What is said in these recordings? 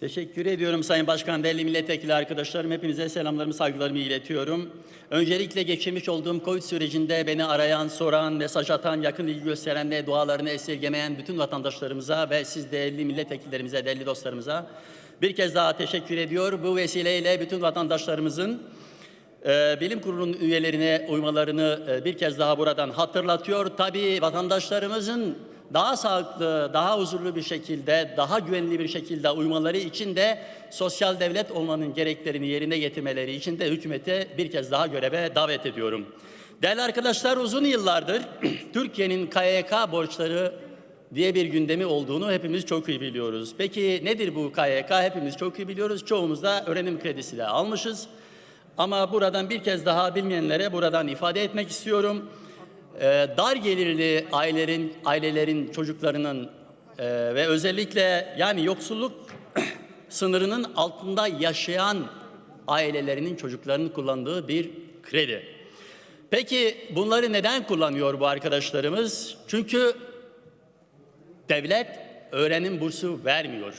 Teşekkür ediyorum Sayın Başkan, değerli milletvekili arkadaşlarım. Hepinize selamlarımı, saygılarımı iletiyorum. Öncelikle geçirmiş olduğum COVID sürecinde beni arayan, soran, mesaj atan, yakın ilgi gösteren ve dualarını esirgemeyen bütün vatandaşlarımıza ve siz değerli milletvekillerimize, değerli dostlarımıza bir kez daha teşekkür ediyor. Bu vesileyle bütün vatandaşlarımızın e, bilim kurulunun üyelerine uymalarını e, bir kez daha buradan hatırlatıyor. Tabii vatandaşlarımızın daha sağlıklı, daha huzurlu bir şekilde, daha güvenli bir şekilde uymaları için de sosyal devlet olmanın gereklerini yerine getirmeleri için de hükümete bir kez daha göreve davet ediyorum. Değerli arkadaşlar uzun yıllardır Türkiye'nin KYK borçları diye bir gündemi olduğunu hepimiz çok iyi biliyoruz. Peki nedir bu KYK? Hepimiz çok iyi biliyoruz. Çoğumuz da öğrenim kredisi de almışız. Ama buradan bir kez daha bilmeyenlere buradan ifade etmek istiyorum. Ee, dar gelirli ailelerin ailelerin çocuklarının e, ve özellikle yani yoksulluk sınırının altında yaşayan ailelerinin çocuklarının kullandığı bir kredi. Peki bunları neden kullanıyor bu arkadaşlarımız? Çünkü devlet öğrenim bursu vermiyor.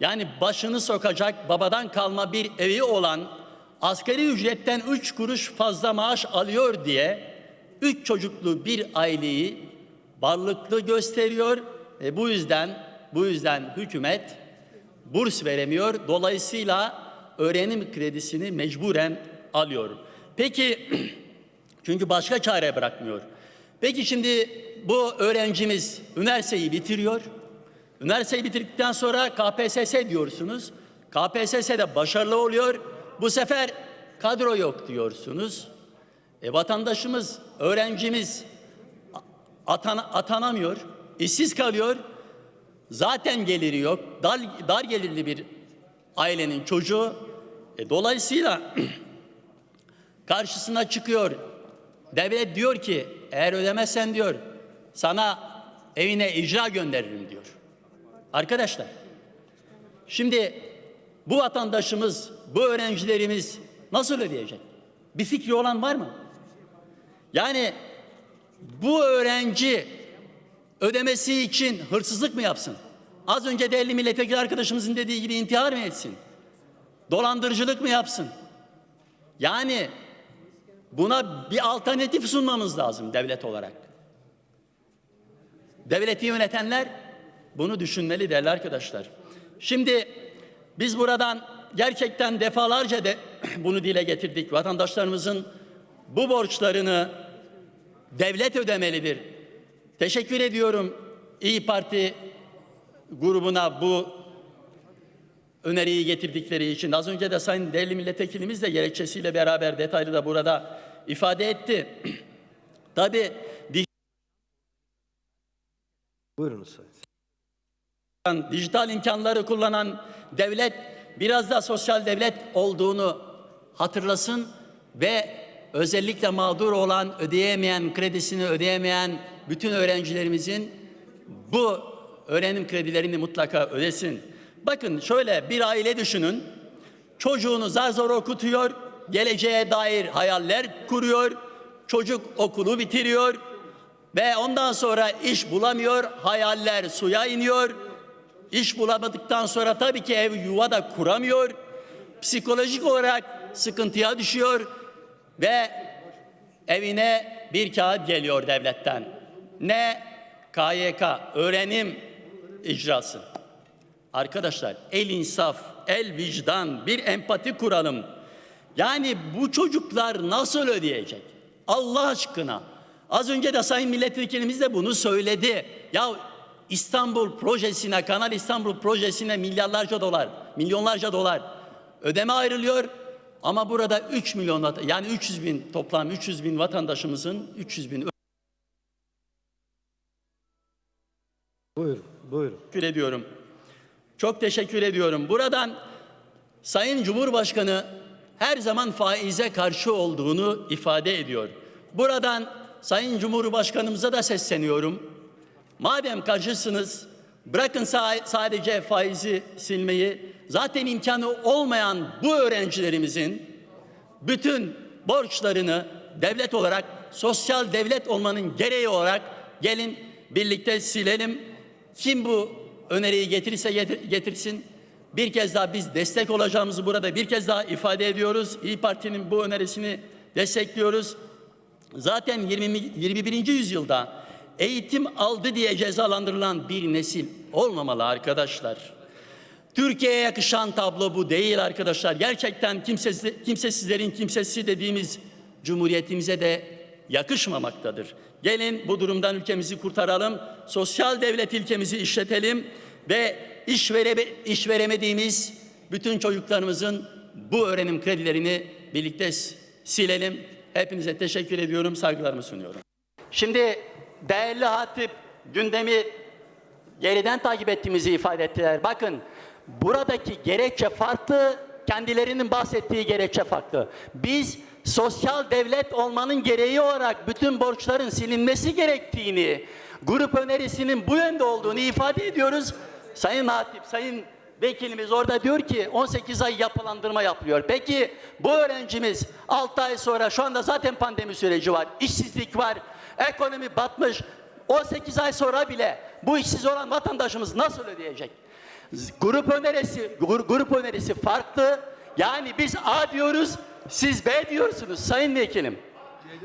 Yani başını sokacak babadan kalma bir evi olan asgari ücretten üç kuruş fazla maaş alıyor diye üç çocuklu bir aileyi varlıklı gösteriyor. E bu yüzden bu yüzden hükümet burs veremiyor. Dolayısıyla öğrenim kredisini mecburen alıyor. Peki çünkü başka çare bırakmıyor. Peki şimdi bu öğrencimiz üniversiteyi bitiriyor. Üniversiteyi bitirdikten sonra KPSS diyorsunuz. KPSS'de başarılı oluyor. Bu sefer kadro yok diyorsunuz. E, vatandaşımız, öğrencimiz atan, atanamıyor, işsiz kalıyor. Zaten geliri yok. Dar, dar gelirli bir ailenin çocuğu. E, dolayısıyla karşısına çıkıyor. Devlet diyor ki eğer ödemezsen diyor sana evine icra gönderirim diyor. Arkadaşlar şimdi bu vatandaşımız, bu öğrencilerimiz nasıl ödeyecek? Bir fikri olan var mı? Yani bu öğrenci ödemesi için hırsızlık mı yapsın? Az önce değerli milletvekili arkadaşımızın dediği gibi intihar mı etsin? Dolandırıcılık mı yapsın? Yani buna bir alternatif sunmamız lazım devlet olarak. Devleti yönetenler bunu düşünmeli değerli arkadaşlar. Şimdi biz buradan gerçekten defalarca de bunu dile getirdik. Vatandaşlarımızın bu borçlarını devlet ödemelidir. Teşekkür ediyorum İyi Parti grubuna bu öneriyi getirdikleri için. Az önce de Sayın değerli milletvekilimiz de gerekçesiyle beraber detaylı da burada ifade etti. Tabii Buyurunuz Sayın. dijital imkanları kullanan devlet biraz da sosyal devlet olduğunu hatırlasın ve özellikle mağdur olan, ödeyemeyen, kredisini ödeyemeyen bütün öğrencilerimizin bu öğrenim kredilerini mutlaka ödesin. Bakın şöyle bir aile düşünün. Çocuğunu zar zor okutuyor, geleceğe dair hayaller kuruyor. Çocuk okulu bitiriyor ve ondan sonra iş bulamıyor, hayaller suya iniyor. İş bulamadıktan sonra tabii ki ev yuva da kuramıyor. Psikolojik olarak sıkıntıya düşüyor ve evine bir kağıt geliyor devletten. Ne? KYK, öğrenim icrası. Arkadaşlar el insaf, el vicdan, bir empati kuralım. Yani bu çocuklar nasıl ödeyecek? Allah aşkına. Az önce de Sayın Milletvekilimiz de bunu söyledi. Ya İstanbul projesine, Kanal İstanbul projesine milyarlarca dolar, milyonlarca dolar ödeme ayrılıyor. Ama burada 3 milyon yani 300 bin toplam 300 bin vatandaşımızın 300 bin Buyurun, buyurun. teşekkür ediyorum. Çok teşekkür ediyorum. Buradan Sayın Cumhurbaşkanı her zaman faize karşı olduğunu ifade ediyor. Buradan Sayın Cumhurbaşkanımıza da sesleniyorum. Madem karşısınız bırakın sa- sadece faizi silmeyi. Zaten imkanı olmayan bu öğrencilerimizin bütün borçlarını devlet olarak sosyal devlet olmanın gereği olarak gelin birlikte silelim. Kim bu öneriyi getirirse getir- getirsin Bir kez daha biz destek olacağımızı burada bir kez daha ifade ediyoruz. İyi Parti'nin bu önerisini destekliyoruz. Zaten 20, 21. yüzyılda eğitim aldı diye cezalandırılan bir nesil olmamalı arkadaşlar. Türkiye'ye yakışan tablo bu değil arkadaşlar. Gerçekten kimsesiz, kimsesizlerin kimsesi dediğimiz cumhuriyetimize de yakışmamaktadır. Gelin bu durumdan ülkemizi kurtaralım. Sosyal devlet ilkemizi işletelim ve iş, vere, iş veremediğimiz bütün çocuklarımızın bu öğrenim kredilerini birlikte silelim. Hepinize teşekkür ediyorum, saygılarımı sunuyorum. Şimdi değerli hatip gündemi geriden takip ettiğimizi ifade ettiler. Bakın buradaki gerekçe farklı, kendilerinin bahsettiği gerekçe farklı. Biz sosyal devlet olmanın gereği olarak bütün borçların silinmesi gerektiğini, grup önerisinin bu yönde olduğunu ifade ediyoruz. Sayın Hatip, Sayın Vekilimiz orada diyor ki 18 ay yapılandırma yapılıyor. Peki bu öğrencimiz 6 ay sonra şu anda zaten pandemi süreci var, işsizlik var, ekonomi batmış. 18 ay sonra bile bu işsiz olan vatandaşımız nasıl ödeyecek? Grup önerisi, grup önerisi farklı. Yani biz A diyoruz, siz B diyorsunuz Sayın Vekilim.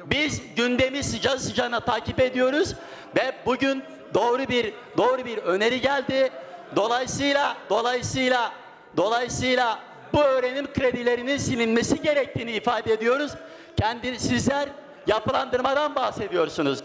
Biz gündemi sıcağı sıcağına takip ediyoruz ve bugün doğru bir doğru bir öneri geldi. Dolayısıyla dolayısıyla dolayısıyla bu öğrenim kredilerinin silinmesi gerektiğini ifade ediyoruz. Kendi sizler yapılandırmadan bahsediyorsunuz.